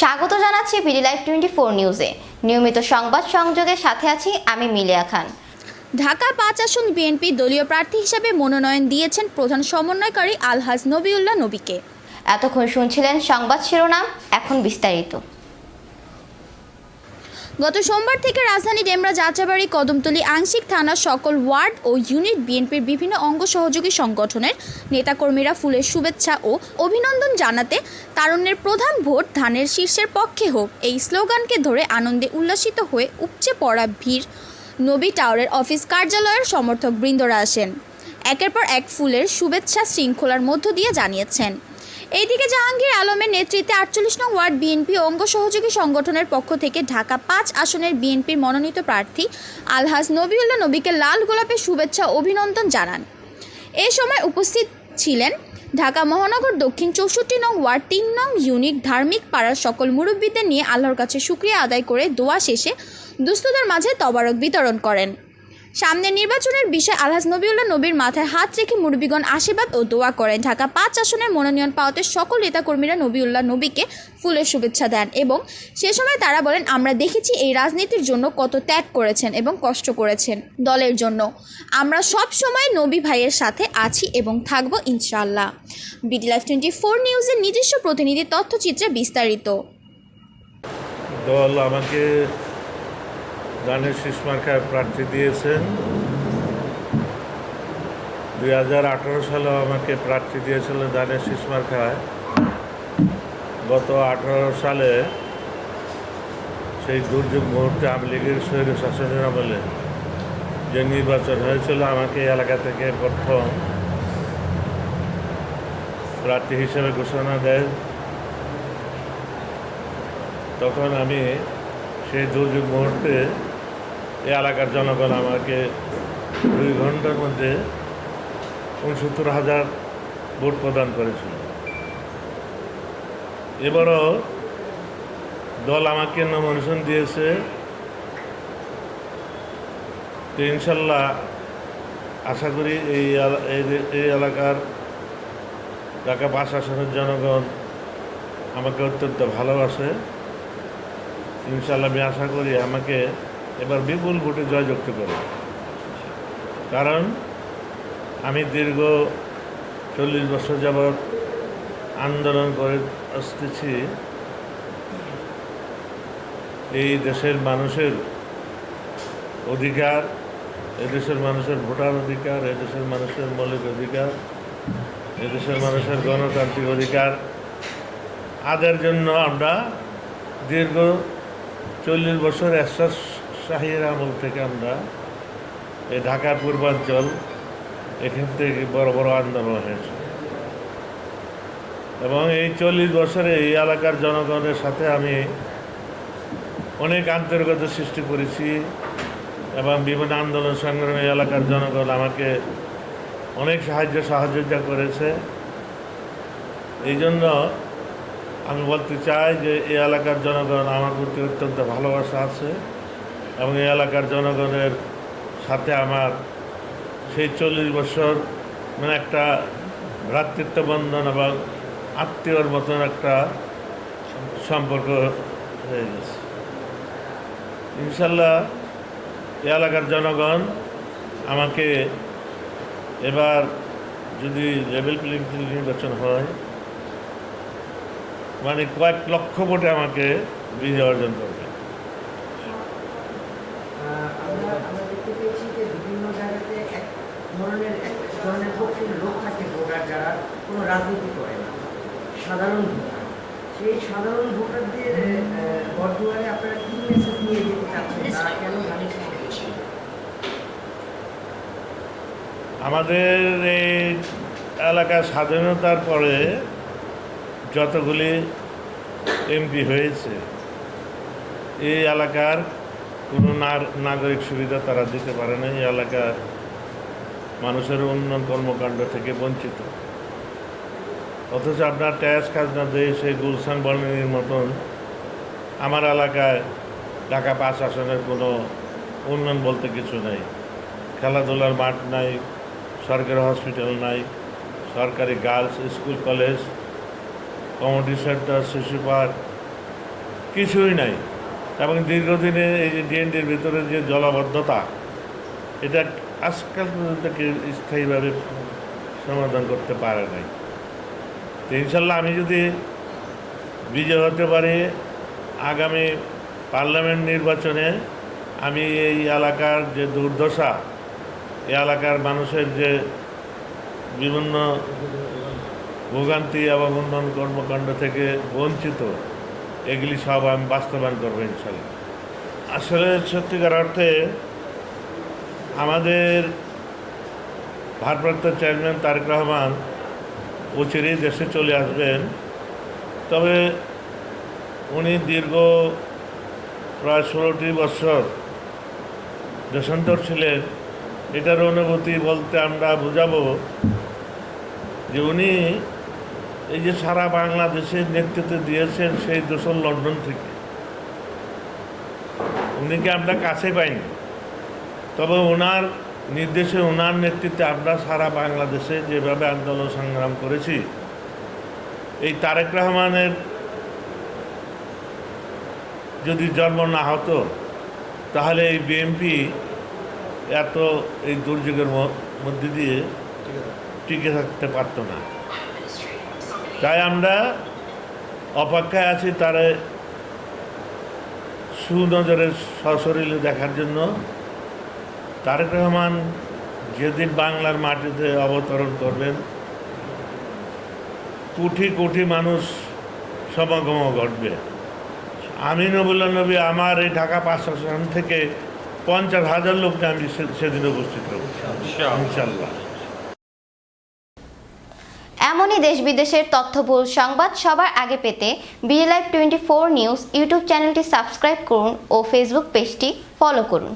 স্বাগত জানাচ্ছি BD live twenty four নিউজে। নিয়মিত সংবাদ সংযোগের সাথে আছি আমি মিলিয়া খান। ঢাকা পাঁচ আসন বিএনপি দলীয় প্রার্থী হিসেবে মনোনয়ন দিয়েছেন প্রধান সমন্বয়কারী আলহাজ নবিউল্লাহ নবীকে। এতক্ষণ শুনছিলেন সংবাদ শিরোনাম এখন বিস্তারিত। গত সোমবার থেকে রাজধানী ডেমরা যাত্রাবাড়ি, কদমতলী, আংশিক থানার সকল ওয়ার্ড ও ইউনিট বিএনপির বিভিন্ন অঙ্গ সহযোগী সংগঠনের নেতাকর্মীরা ফুলের শুভেচ্ছা ও অভিনন্দন জানাতে তারুণ্যের প্রধান ভোট ধানের শীর্ষের পক্ষে হোক। এই স্লোগানকে ধরে আনন্দে উল্লাসিত হয়ে উপচে পড়া ভিড়। নবী টাওয়ারের অফিস কার্যালয়ের সমর্থক বৃন্দরা আসেন। একের পর এক ফুলের শুভেচ্ছা শৃঙ্খলার মধ্য দিয়ে জানিয়েছেন। এইদিকে জাহাঙ্গীর আলমের নেতৃত্বে আটচল্লিশ নং ওয়ার্ড বিএনপি অঙ্গ সহযোগী সংগঠনের পক্ষ থেকে ঢাকা পাঁচ আসনের বিএনপির মনোনীত প্রার্থী আলহাজ নবিউল্লাহ নবীকে লাল গোলাপের শুভেচ্ছা অভিনন্দন জানান। এ সময় উপস্থিত ছিলেন ঢাকা মহানগর দক্ষিণ চৌষট্টি নং ওয়ার্ড তিন নং ইউনিট ধার্মিক পাড়ার সকল মুরব্বীদের নিয়ে আল্লাহর কাছে শুক্রিয়া আদায় করে দোয়া শেষে দুস্থদের মাঝে তবারক বিতরণ করেন। সামনে নির্বাচনের বিষয়ে আলহাজ নবিউল্লাহ নবীর মাথায় হাত রেখে মুরব্বীগণ আশীর্বাদ ও দোয়া করেন। ঢাকা পাঁচ আসনের মনোনয়ন পাওয়াতে সকল নেতাকর্মীরা নবীউল্লাহ নবীকে ফুলের শুভেচ্ছা দেন এবং সে সময় তারা বলেন, আমরা দেখেছি এই রাজনীতির জন্য কত ত্যাগ করেছেন এবং কষ্ট করেছেন দলের জন্য। আমরা সব সময় নবী ভাইয়ের সাথে আছি এবং থাকব ইনশাআল্লাহ। বিডি লাইফ টোয়েন্টি ফোর নিউজের নিজস্ব প্রতিনিধি তথ্যচিত্রে বিস্তারিত। দল আমাকে দানের শীষ মার্কায় প্রার্থী দিয়েছেন। দুই হাজার আঠারো সালে আমাকে প্রার্থী দিয়েছিল দানের শীষ মার্কায়। গত আঠারো সালে সেই দুর্যোগ মুহূর্তে আওয়ামী লীগের শহীদ শাসনের আমলে যে নির্বাচন হয়েছিল, আমাকে এলাকা থেকে প্রথম প্রার্থী হিসেবে ঘোষণা দেয়। তখন আমি সেই দুর্যোগ মুহূর্তে এই এলাকার জনগণ আমাকে দুই ঘণ্টার মধ্যে উনসত্তর হাজার ভোট প্রদান করেছিল। এবারও দল আমাকে নমিনেশন দিয়েছে। তো ইনশাল্লাহ আশা করি এই এই- এলাকার ঢাকা পাঁচ আসনের জনগণ আমাকে অত্যন্ত ভালোবাসে। ইনশাল্লাহ আমি আশা করি আমাকে এবার বিপুল ভোটে জয় জয়যুক্ত করে। কারণ আমি দীর্ঘ চল্লিশ বছর যাবৎ আন্দোলন করে আসতেছি। এই দেশের মানুষের অধিকার এদেশের মানুষের ভোটার অধিকার এদেশের মানুষের মৌলিক অধিকার এদেশের মানুষের গণতান্ত্রিক অধিকার। আদের জন্য আমরা দীর্ঘ চল্লিশ বছর এরশাদ শাহীর আমল থেকে আমরা এই ঢাকার পূর্বাঞ্চল এখান থেকে বড় বড় আন্দোলন হয়েছে। এবং এই চল্লিশ বছরে এই এলাকার জনগণের সাথে আমি অনেক আন্তরিকতা সৃষ্টি করেছি এবং বিভিন্ন আন্দোলন সংগ্রামে এলাকার জনগণ আমাকে অনেক সাহায্য সহযোগিতা করেছে। এই জন্য আমি বলতে চাই যে এই এলাকার জনগণ আমার প্রতি অত্যন্ত ভালোবাসা আছে। এবং এই এলাকার জনগণের সাথে আমার সেই চল্লিশ বছর মানে একটা ভ্রাতৃত্ব বন্ধন এবং আত্মীয়র মতন একটা সম্পর্ক হয়ে গেছে। ইনশাল্লাহ এই এলাকার জনগণ আমাকে এবার যদি লেভেল প্লেইং ফিল্ড নির্বাচন হয় মানে কয়েক লক্ষ ভোটে আমাকে বিজয় অর্জন করবে আহ, আমরা আমরা দেখতে পেয়েছি যে বিভিন্ন জায়গাতে এক ধরনের এক ধরনের পক্ষের লোক থাকে ভোটার যারা কোনো রাজনীতি করে না। সাধারণ ভোটার। সেই সাধারণ ভোটারদের বর্তমানে আপনারা কি মেসেজ নিয়ে যেতে চাচ্ছেন? তারা কেন ধানের আমাদের এই এলাকার স্বাধীনতার পরে যতগুলি এমপি হয়েছে এই এলাকার কোনো নাগরিক সুবিধা তারা দিতে পারে না এই এলাকার মানুষের উন্নয়ন কর্মকাণ্ড থেকে বঞ্চিত। অথচ আপনার ট্যাক্স খাজনা দিয়ে সেই গুলশান বর্ণিনীর মতন আমার এলাকায় ঢাকা পাঁচ আসনের কোনো উন্নয়ন বলতে কিছু নেই। খেলাধুলার মাঠ নাই, সরকারি হসপিটাল নাই, সরকারি girls school college, community centre, শিশু পার্ক, কিছুই নাই। এবং দীর্ঘদিনে এই যে ডিএনডির ভিতরে যে জলাবদ্ধতা, এটা আজকাল কেউ স্থায়ীভাবে সমাধান করতে পারে নাই। তো ইনশাল্লাহ আমি যদি বিজয় হতে পারি, আগামী পার্লামেন্ট নির্বাচনে আমি এই এলাকার যে দুর্দশা, এই এলাকার মানুষের যে বিভিন্ন ভোগান্তি এবং উন্নয়ন কর্মকাণ্ড থেকে বঞ্চিত, এগুলি সব আমি বাস্তবায়ন করব ইনশাল্লাহ। আসলে সত্যিকার অর্থে আমাদের ভারপ্রাপ্ত চেয়ারম্যান তারেক রহমান অচিরেই দেশে চলে আসবেন। তবে উনি দীর্ঘ প্রায় ষোলোটি বছর দেশান্তর ছিলেন। এটার অনুভূতি বলতে আমরা বুঝাবো যে উনি এই যে সারা বাংলাদেশের নেতৃত্ব দিয়েছেন সেই দোষর লন্ডন থেকে। উনিকে আমরা কাছে পাইনি? তবে ওনার নির্দেশে, ওনার নেতৃত্বে আমরা সারা বাংলাদেশে যেভাবে আন্দোলন সংগ্রাম করেছি, এই তারেক রহমানের যদি জন্ম না হতো, তাহলে এই বিএনপি এত এই দুর্যোগের মধ্যে দিয়ে টিকে থাকতে পারতো না। তাই আমরা অপেক্ষায় আছি তারে সুনজরে সশরীরে দেখার জন্য। তারেক রহমান যেদিন বাংলার মাটিতে অবতরণ করবেন কোটি কোটি মানুষ সমাগম ঘটবে। আমি নবুল্লা নবী আমার এই ঢাকা পাঁচ থেকে পঞ্চাশ হাজার লোককে আমি সেদিন উপস্থিত হব ইনশাল্লাহ এমনই দেশ বিদেশের তথ্যবহুল সংবাদ সবার আগে পেতে BD live twenty four news YouTube চ্যানেলটি সাবস্ক্রাইব করুন ও ফেসবুক পেজটি ফলো করুন।